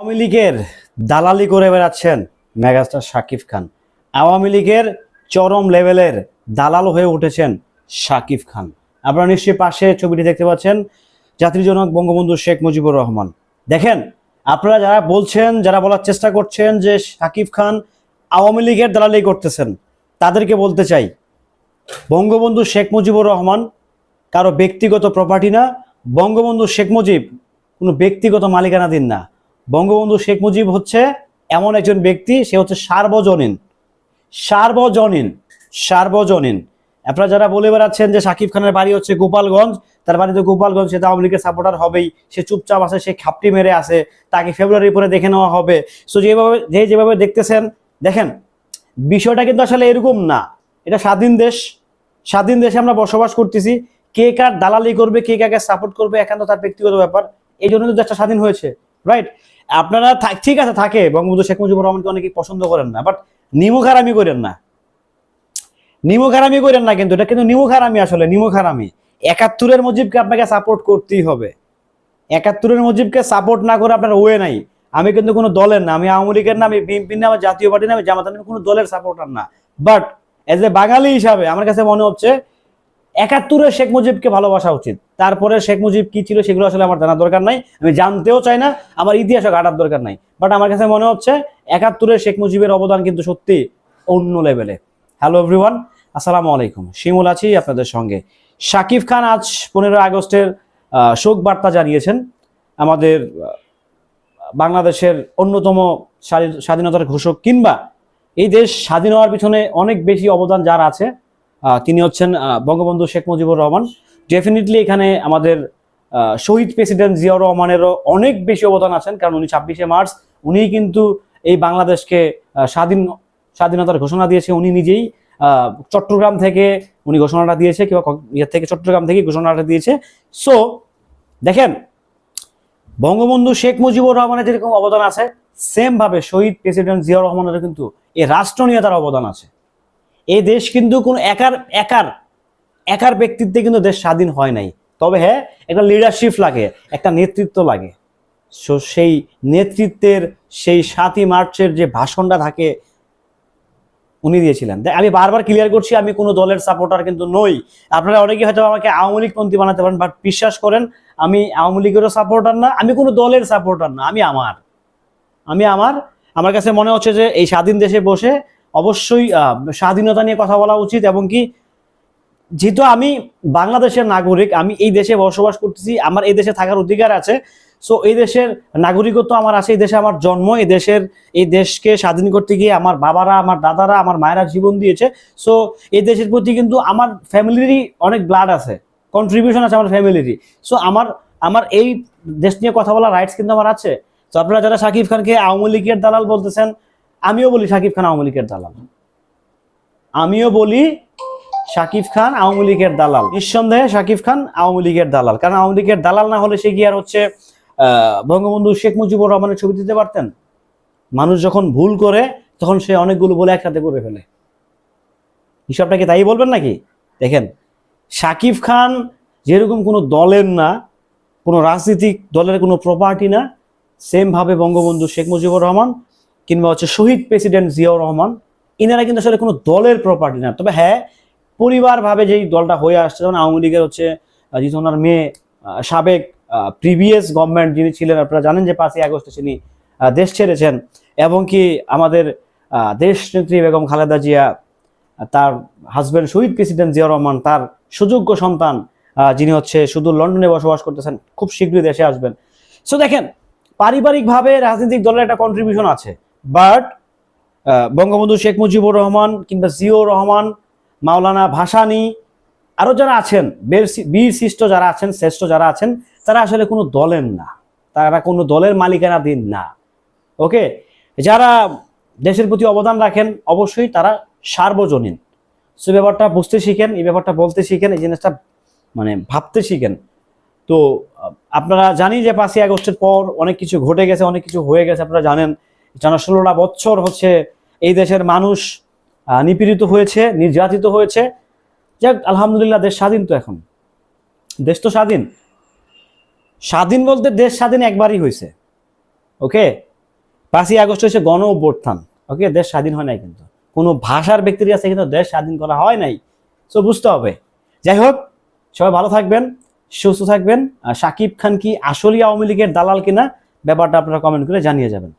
আওয়ামী লীগের দালালি করে বেড়াচ্ছেন মেগাস্টার শাকিব খান। আওয়ামী লীগের চরম লেভেলের দালাল হয়ে উঠেছেন শাকিব খান। আপনারা নিশ্চয়ই পাশে ছবিটি দেখতে পাচ্ছেন জাতির জনক বঙ্গবন্ধু শেখ মুজিবুর রহমান। দেখেন, আপনারা যারা বলছেন, যারা বলার চেষ্টা করছেন যে শাকিব খান আওয়ামী লীগের দালালি করতেছেন, তাদেরকে বলতে চাই, বঙ্গবন্ধু শেখ মুজিবুর রহমান কারও ব্যক্তিগত প্রপার্টি না, বঙ্গবন্ধু শেখ মুজিব কোনো ব্যক্তিগত মালিকানাধীন না। বঙ্গবন্ধু শেখ মুজিব হচ্ছে এমন একজন ব্যক্তি, সে হচ্ছে সার্বজনীন। সার্বজনীন সার্বজনীন। আপনারা যারা বলে বেড়াচ্ছেন যে শাকিব খানের বাড়ি হচ্ছে গোপালগঞ্জ, তার বাড়ি তো গোপালগঞ্জ, সে তো আওয়ামী লীগের সাপোর্টার হবেই। সে চুপচাপ আছে, সে খাপটি মেরে আছে, তাকে ফেব্রুয়ারি পরে দেখে নেওয়া হবে। সো যেভাবে, যে যেভাবে দেখতেছেন, দেখেন, বিষয়টা কিন্তু আসলে এরকম না। এটা স্বাধীন দেশ। স্বাধীন দেশে আমরা বসবাস করতেছি। কে কার দালালি করবে, কে কাকে সাপোর্ট করবে, একান্ত তার ব্যক্তিগত ব্যাপার। এই জন্য তো দেশটা স্বাধীন হয়েছে। রাইট আপনারা ঠিক আছে, থাকে, বঙ্গবন্ধু শেখ মুজিবুর রহমানকে অনেকে পছন্দ করেন না বাট নিমুখারামি করেন না। নিমুখারামি করেন না কিন্তু, এটা কিন্তু নিমুখারামি আসলে নিমুখারামি একাত্তরের মুজিবকে আপনাকে সাপোর্ট করতেই হবে। একাত্তরের মুজিবকে সাপোর্ট না করে আপনার ওয়ে নাই। আমি কিন্তু কোনো দলের না, আমি আওয়ামী লীগের না, আমি বিএনপির না, আমি জাতীয় পার্টি না, আমি জামাত আমি কোনো দলের সাপোর্টার না। বাট এজ এ বাঙালি হিসাবে আমার কাছে মনে হচ্ছে, একাত্তরের শেখ মুজিবকে ভালোবাসা উচিত। তারপরে শেখ মুজিব কি ছিল সেগুলো আসলে আমার জানার দরকার নাই। আমি জানতেও চাই না, আমার ইতিহাসও ঘাটার দরকার নাই। বাট আমার কাছে মনে হচ্ছে একাত্তরে শেখ মুজিবের অবদান কিন্তু সত্যি অন্য লেভেলে হ্যালো এভরিওয়ান আসসালামু আলাইকুম। শিমুল আছি আপনাদের সঙ্গে। শাকিব খান আজ পনেরো আগস্টের শোক বার্তা জানিয়েছেন। আমাদের বাংলাদেশের অন্যতম স্বাধীনতার ঘোষক কিংবা এই দেশ স্বাধীন হওয়ার পিছনে অনেক বেশি অবদান যার আছে। তিনি হচ্ছেন বঙ্গবন্ধু শেখ মুজিবুর রহমান। ডেফিনেটলি এখানে আমাদের শহীদ প্রেসিডেন্ট জিয়াউর রহমানেরও অনেক বেশি অবদান আছেন, কারণ উনি ছাব্বিশে মার্চ উনিই কিন্তু এই বাংলাদেশকে স্বাধীন, স্বাধীনতার ঘোষণা দিয়েছে। উনি নিজেই চট্টগ্রাম থেকে উনি ঘোষণাটা দিয়েছে, কিংবা ক- ইয়ে থেকে চট্টগ্রাম থেকে ঘোষণাটা দিয়েছে। সো দেখেন, বঙ্গবন্ধু শেখ মুজিবুর রহমানের যেরকম অবদান আছে সেম ভাবে শহীদ প্রেসিডেন্ট জিয়াউর রহমানের কিন্তু এই রাষ্ট্র নিয়ে তার অবদান আছে। এই দেশ কিন্তু কোন একার একার একার ব্যক্তিত্বে কিন্তু দেশ স্বাধীন হয় নাই। তবে হ্যাঁ একটা লিডারশিপ লাগে, একটা নেতৃত্ব লাগে। সো সেই নেতৃত্বের সেই সাতই মার্চের যে ভাষণটা থাকে, উনি দিয়েছিলেন। আমি বারবার ক্লিয়ার করছি, আমি কোনো দলের সাপোর্টার কিন্তু নই। আপনারা অনেকে হয়তো আমাকে আওয়ামী লীগ পন্থী বানাতে পারেন বাট বিশ্বাস করেন, আমি আওয়ামী লীগেরও সাপোর্টার না, আমি কোনো দলের সাপোর্টার না, আমি আমার। আমি আমার। আমার কাছে মনে হচ্ছে যে এই স্বাধীন দেশে বসে অবশ্যই স্বাধীনতা নিয়ে কথা বলা উচিত, এবং কি যেহেতু আমি বাংলাদেশের নাগরিক, আমি এই দেশে বসবাস করতেছি, আমার এই দেশে থাকার অধিকার আছে। সো এই দেশের নাগরিকত্ব আমার আছে, এই দেশে আমার জন্ম, এই দেশের, এই দেশকে স্বাধীন করতে গিয়ে আমার বাবারা, আমার দাদারা, আমার মায়েরা জীবন দিয়েছে। সো এই দেশের প্রতি কিন্তু আমার ফ্যামিলিরই অনেক ব্লাড আছে কন্ট্রিবিউশন আছে আমার ফ্যামিলিরই। সো আমার আমার এই দেশ নিয়ে কথা বলার রাইটস কিন্তু আমার আছে। তো আপনারা যারা শাকিব খানকে আওয়ামী লীগের দালাল বলতেছেন, আমিও বলি শাকিব খান আওয়ামী লীগের দালাল। আমিও বলি শাকিব খান, আওয়ামী লীগের দালাল। নিঃসন্দেহে শাকিব খান আওয়ামী লীগের দালাল। কারণ আওয়ামী লীগের দালাল না হলে সে কি আর হচ্ছে বঙ্গবন্ধু শেখ মুজিবুর রহমানের ছবি দিতে পারতেন? মানুষ যখন ভুল করে, তখন সে অনেকগুলো বলে একসাথে করে ফেলে। হিসাবটা কি তাই বলবেন নাকি? দেখেন, শাকিব খান যেরকম কোনো দলের না, কোনো রাজনৈতিক দলের কোনো প্রপার্টি না সেম ভাবে বঙ্গবন্ধু শেখ মুজিবুর রহমান কিংবা হচ্ছে শহীদ প্রেসিডেন্ট জিয়াউর রহমান, ইনারা কিন্তু আসলে কোনো দলের প্রপার্টি না। তবে হ্যাঁ পরিবারভাবে যেই দলটা হয়ে আসছে, যেমন আওয়ামী লীগের হচ্ছে যেহেতু ওনার মেয়ে সাবেক প্রিভিয়াস গভর্নমেন্ট যিনি ছিলেন, আপনারা জানেন যে পাঁচই আগস্টে তিনি দেশ ছেড়েছেন। এবং কি আমাদের দেশ নেত্রী বেগম খালেদা জিয়া, তার হাজবেন্ড শহীদ প্রেসিডেন্ট জিয়া রহমান, তার সুযোগ্য সন্তান যিনি হচ্ছে শুধু লন্ডনে বসবাস করতেছেন, খুব শীঘ্রই দেশে আসবেন। সো দেখেন, পারিবারিকভাবে রাজনৈতিক দলের একটা কন্ট্রিবিউশন আছে। বাট বঙ্গবন্ধু শেখ মুজিবুর রহমান কিংবা জিও রহমান মাওলানা ভাসানি, আরও যারা আছেন, বীর- শ্রেষ্ঠ যারা আছেন, শ্রেষ্ঠ যারা আছেন, তারা আসলে কোনো দলের না। তারা কোনো দলের মালিকানাধীন না। ওকে? যারা দেশের প্রতি অবদান রাখেন, অবশ্যই তারা সার্বজনীন। সে ব্যাপারটা বুঝতে শিখেন, এই ব্যাপারটা বলতে শিখেন, এই জিনিসটা মানে ভাবতে শিখেন। তো, আপনারা জানি যে পাঁচই আগস্টের পর অনেক কিছু ঘটে গেছে, অনেক কিছু হয়ে গেছে, আপনারা জানেন। জানা ষোলোটা বছর হচ্ছে এই দেশের মানুষ নিপীড়িত হয়েছে, নির্যাতিত হয়েছে। যাক, আলহামদুলিল্লাহ, দেশ স্বাধীন তো এখন। দেশ তো স্বাধীন। স্বাধীন বলতে দেশ স্বাধীন একবারই হয়েছে। ওকে? পাঁচই আগস্ট হয়েছে গণ অভ্যুত্থান। ওকে? দেশ স্বাধীন হয় নাই কিন্তু। কোনো ভাষার ব্যক্তির কাছে কিন্তু দেশ স্বাধীন করা হয় নাই। সো বুঝতে হবে। যাই হোক, সবাই ভালো থাকবেন, সুস্থ থাকবেন। শাকিব খান কি আসলেই আওয়ামী লীগের দালাল কিনা, ব্যাপারটা আপনারা কমেন্ট করে জানিয়ে যাবেন।